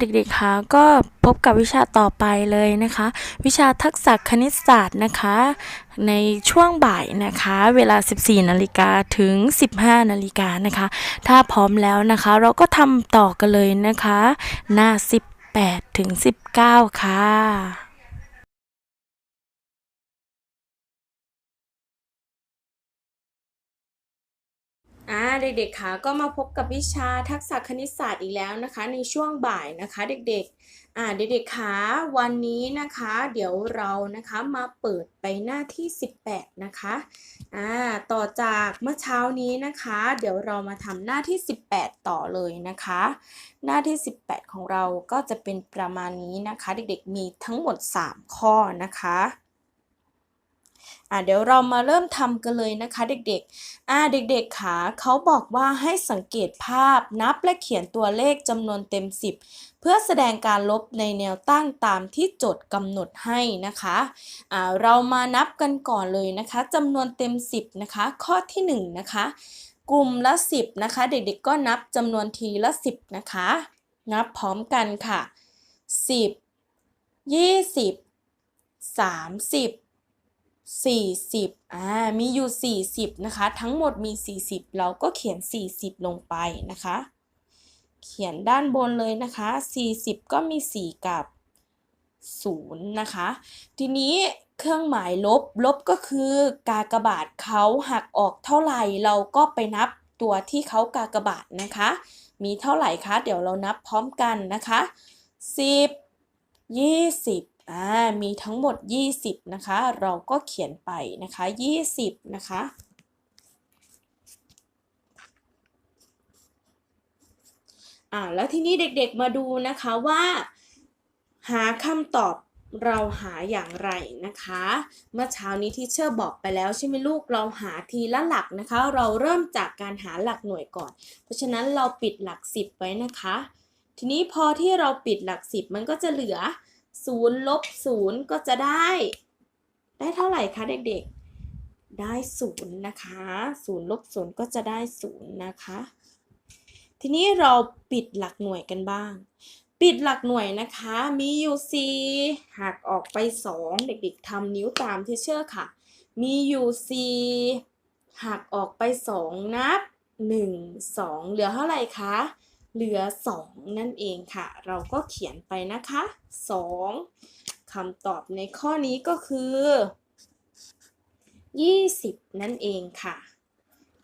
เด็กๆคะก็พบกับวิชาต่อไปเลยนะคะ วิชาทักษะคณิตศาสตร์นะคะ ในช่วงบ่ายนะคะ เวลา 14นาฬิกาถึง 15นาฬิกานะคะ ถ้าพร้อมแล้วนะคะ เราก็ทำต่อกันเลยนะคะ หน้า 18ถึง19 ค่ะ อ่าเด็กๆคะก็มาพบกับวิชาทักษะคณิตศาสตร์อีกแล้วนะคะ ในช่วงบ่ายนะคะเด็กๆอ่าเด็กๆคะวันนี้นะคะ เดี๋ยวเรานะคะมาเปิดไปหน้าที่ 18 นะคะอ่าต่อจากเมื่อเช้านี้นะคะ เดี๋ยวเรามาทำหน้าที่ 18 ต่อเลยนะคะ หน้าที่ 18 ของเราก็จะเป็นประมาณนี้นะคะ เด็กๆมีทั้งหมด 3 ข้อนะคะ อ่าเดี๋ยวเรามาเริ่มทำกันเลยนะคะเด็กๆอ่าเด็กๆค่ะเขาบอกว่าให้สังเกตภาพนับและเขียนตัวเลขจำนวนเต็ม 10 เพื่อแสดงการลบในแนวตั้งตามที่โจทย์กำหนดให้นะคะอ่าเรามานับกันก่อนเลยนะคะจำนวนเต็ม 10นะคะข้อที่ 1 นะคะ กลุ่มละ 10 นะคะ เด็กๆก็นับจำนวนทีละ 10 นะคะ นับพร้อมกันค่ะ 10 20 30 40อ่ามีอยู่ 40 นะคะ ทั้งหมดมี 40 เราก็เขียน 40 ลงไปนะคะ เขียนด้านบนเลยนะคะ 40 ก็มี 4 กับ 0 นะคะ ทีนี้เครื่องหมายลบ ลบก็คือกากบาทเขาหักออกเท่าไหร่ เราก็ไปนับตัวที่เขากากบาทนะคะ มีเท่าไหร่คะ เดี๋ยวเรานับพร้อมกันนะคะ 10 20 อ่ามีทั้งหมด 20 นะคะ เราก็เขียนไปนะคะ 20 นะคะอ่าแล้วทีนี้เด็กๆมาดูนะคะว่า หาคำตอบเราหาอย่างไรนะคะ เมื่อเช้านี้ที่เชอร์บอกไปแล้วใช่ไหมลูกเราหาทีละหลักนะคะ เราเริ่มจากการหาหลักหน่วยก่อน เพราะฉะนั้นเราปิดหลัก 10 ไว้นะคะ ทีนี้พอที่เราปิดหลัก 10 มันก็จะเหลือ ศูนย์ลบศูนย์ก็จะได้ ได้เท่าไหร่คะเด็กๆ ได้ศูนย์นะคะศูนย์ลบศูนย์ก็จะได้ศูนย์นะคะ ทีนี้เราปิดหลักหน่วยกันบ้าง ปิดหลักหน่วยนะคะ มีอยู่สี่หักออกไปสองเด็กๆทำนิ้วตามที่เชื่อค่ะ มีอยู่สี่หักออกไปสองนับหนึ่งสองเหลือเท่าไหร่คะ เหลือ 2 นั่นเองค่ะ เราก็เขียนไปนะคะ 2คำตอบในข้อนี้ก็คือ 20 นั่นเองค่ะ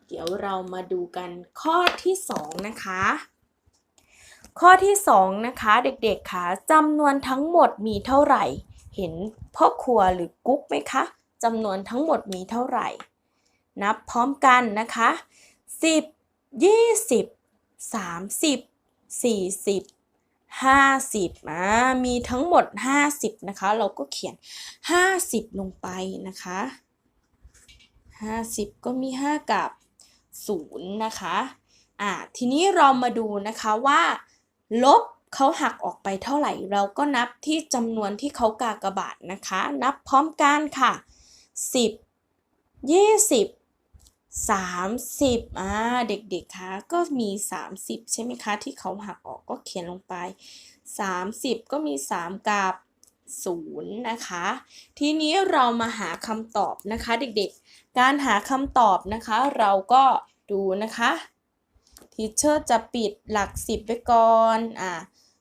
เดี๋ยวเรามาดูกันข้อที่ 2 นะคะ ข้อที่ 2 นะคะ เด็กๆค่ะจำนวนทั้งหมดมีเท่าไหร่ เห็นพ่อครัวหรือกุ๊กไหมคะจำนวนทั้งหมดมีเท่าไหร่ นับพร้อมกันนะคะ 10 20 สามสิบสี่สิบห้าสิบอ่ามีทั้งหมดห้าสิบนะคะ เราก็เขียนห้าสิบลงไปนะคะห้าสิบก็มีห้ากับศูนย์นะคะอ่าทีนี้เรามาดูนะคะว่า ลบเขาหักออกไปเท่าไหร่ เราก็นับที่จำนวนที่เขากากบาทนะคะ นับพร้อมกันค่ะสิบยี่สิบ 30อ่าเด็กๆคะก็มี 30 ใช่ไหมคะ ที่เขาหักออกก็เขียนลงไป 30 ก็มี 3 กับ 0 นะคะ ทีนี้เรามาหาคำตอบนะคะ เด็กๆ การหาคำตอบนะคะ เราก็ดูนะคะทีเชอร์จะปิดหลัก 10 ไว้ก่อนอ่า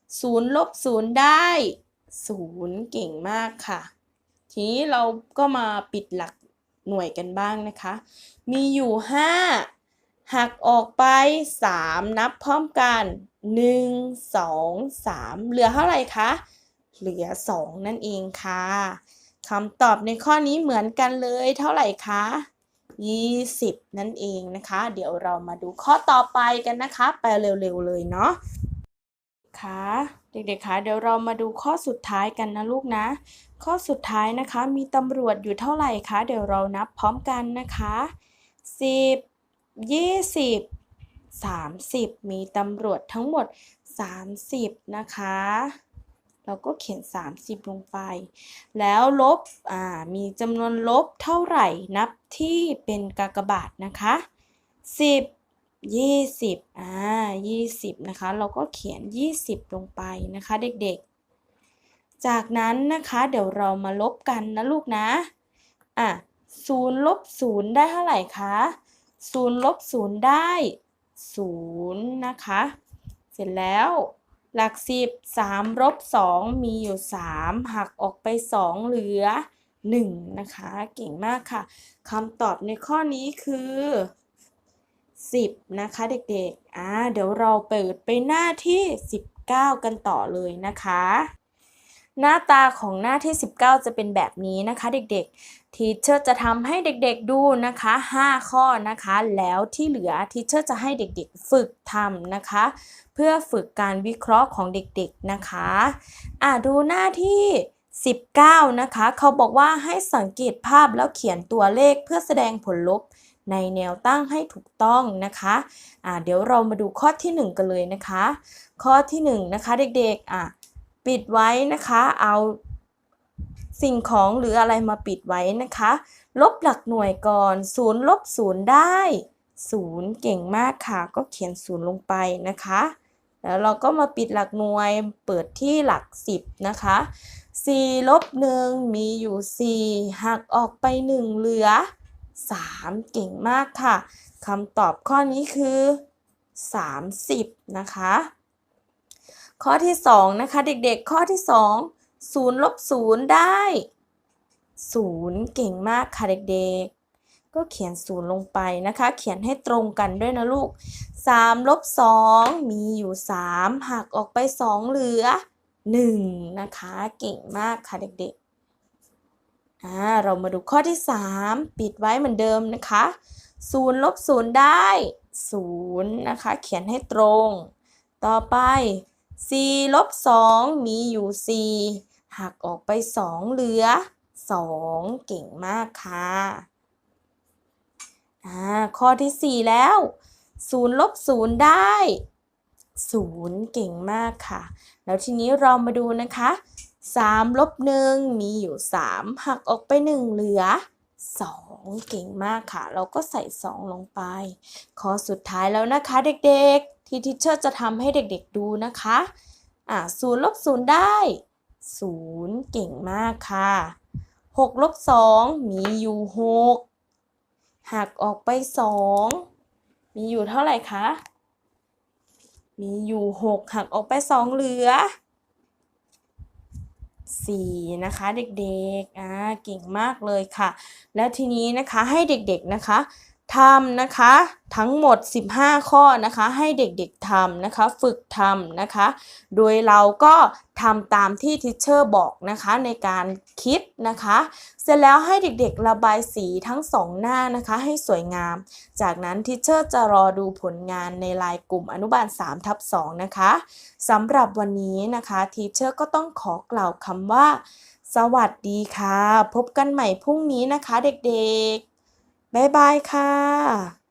0ลบ0 ได้ 0 เก่งมากค่ะ ทีนี้เราก็มาปิดหลัก หน่วยกันบ้างนะคะ มีอยู่ 5 หักออกไป 3 นับพร้อมกัน 1 2 3 เหลือเท่าไหร่คะ เหลือ 2 นั่นเองค่ะคำตอบในข้อนี้เหมือนกันเลยเท่าไหร่คะ20 นั่นเองนะคะ เดี๋ยวเรามาดูข้อต่อไปกันนะคะ ไปเร็วๆเลยเนาะ คะเด็กๆคะเดี๋ยวเรามาดูข้อสุดท้ายกันนะลูกนะ ข้อสุดท้ายนะคะมีตำรวจอยู่เท่าไหร่คะเดี๋ยวเรานับพร้อมกันนะคะ10 20 30 มีตำรวจทั้งหมด 30 นะคะ เราก็เขียน 30 ลงไป แล้วลบอ่ามีจำนวนลบเท่าไหร่นับที่เป็นกากบาทนะคะ 10 ยี่สิบอ่ายี่สิบนะคะ เราก็เขียนยี่สิบลงไปนะคะ เด็กๆ จากนั้นนะคะเดี๋ยวเรามาลบกันนะลูกนะอะศูนย์ลบศูนย์ได้เท่าไหร่คะศูนย์ลบศูนย์ได้ศูนย์นะคะ เสร็จแล้วหลักสิบสามลบสองมีอยู่สามหักออกไปสองเหลือหนึ่งนะคะ เก่งมากค่ะคำตอบในข้อนี้คือ 10 นะคะเด็กๆ อ่า เดี๋ยวเราเปิดไปหน้าที่ 19 กันต่อเลยนะคะ หน้าตาของหน้าที่ 19 จะเป็นแบบนี้นะคะเด็กๆ ทีเชอร์จะทำให้เด็กๆดูนะคะ 5 ข้อนะคะ แล้วที่เหลือทีเชอร์จะให้เด็กๆ ฝึกทำนะคะ เพื่อฝึกการวิเคราะห์ของเด็กๆนะคะ อ่าดูหน้าที่19 นะคะ เขาบอกว่าให้สังเกตภาพแล้วเขียนตัวเลขเพื่อแสดงผลลบ ในแนวตั้งให้ถูกต้องนะคะอ่าเดี๋ยวเรามาดูข้อที่ 1 กันเลยนะคะ ข้อที่1นะคะเด็กๆอะปิดไว้นะคะเอาสิ่งของหรืออะไรมาปิดไว้นะคะ ลบหลักหน่วยก่อน0ลบ0ได้0เก่งมากค่ะ ก็เขียน0ลงไปนะคะ แล้วเราก็มาปิดหลักหน่วยเปิดที่หลัก 10 นะคะ4ลบ1มีอยู่ 4 หักออกไป 1 เหลือ 3 เก่งมากค่ะคำตอบข้อนี้คือ 30 นะคะ ข้อที่ 2 นะคะ เด็กๆ ข้อที่ 2 0ลบ0ได้ 0 เก่งมากค่ะเด็กๆ ก็เขียน 0 ลงไปนะคะ เขียนให้ตรงกันด้วยนะลูก3ลบ2มีอยู่ 3 หักออกไป 2 เหลือ 1 นะคะ เก่งมากค่ะเด็กๆ อ่าเรามาดูข้อที่ 3 ปิดไว้เหมือนเดิมนะคะ0ลบ0ได้0นะคะ เขียนให้ตรง ต่อไป 4 ลบ 2 มีอยู่ 4 หักออกไป 2 เหลือ 2 เก่งมากค่ะอ่าข้อที่ 4 แล้ว 0 ลบ 0 ได้ 0 เก่งมากค่ะ แล้วทีนี้เรามาดูนะคะ 3ลบ1มีอยู่ 3 หักออกไป 1 เหลือ 2 เก่งมากค่ะ เราก็ใส่ 2 ลงไป ข้อสุดท้ายแล้วนะคะเด็กๆ ที่ทิเชอร์จะทำให้เด็กๆดูนะคะอ่า0ลบ0ได้ 0 เก่งมากค่ะ6ลบ2มีอยู่ 6 หักออกไป 2 มีอยู่เท่าไหร่คะ มีอยู่ 6 หักออกไป 2 เหลือ 4 นะคะเด็กๆ อ่า เก่งมากเลยค่ะ แล้วทีนี้นะคะให้เด็กๆ นะคะ ทำนะคะ ทั้งหมด 15 ข้อนะคะ ให้เด็กๆทำนะคะ ฝึกทำนะคะ โดยเราก็ทำตามที่ทิเชอร์บอกนะคะในการคิดนะคะ เสร็จแล้วให้เด็กๆระบายสีทั้งสองหน้านะคะ ให้สวยงาม จากนั้นทิเชอร์จะรอดูผลงานในไลน์กลุ่มอนุบาล3ทับ2นะคะสำหรับวันนี้นะคะทิเชอร์ก็ต้องขอกล่าวคำว่า สวัสดีค่ะ พบกันใหม่พรุ่งนี้นะคะเด็กๆ บ๊ายบายค่ะ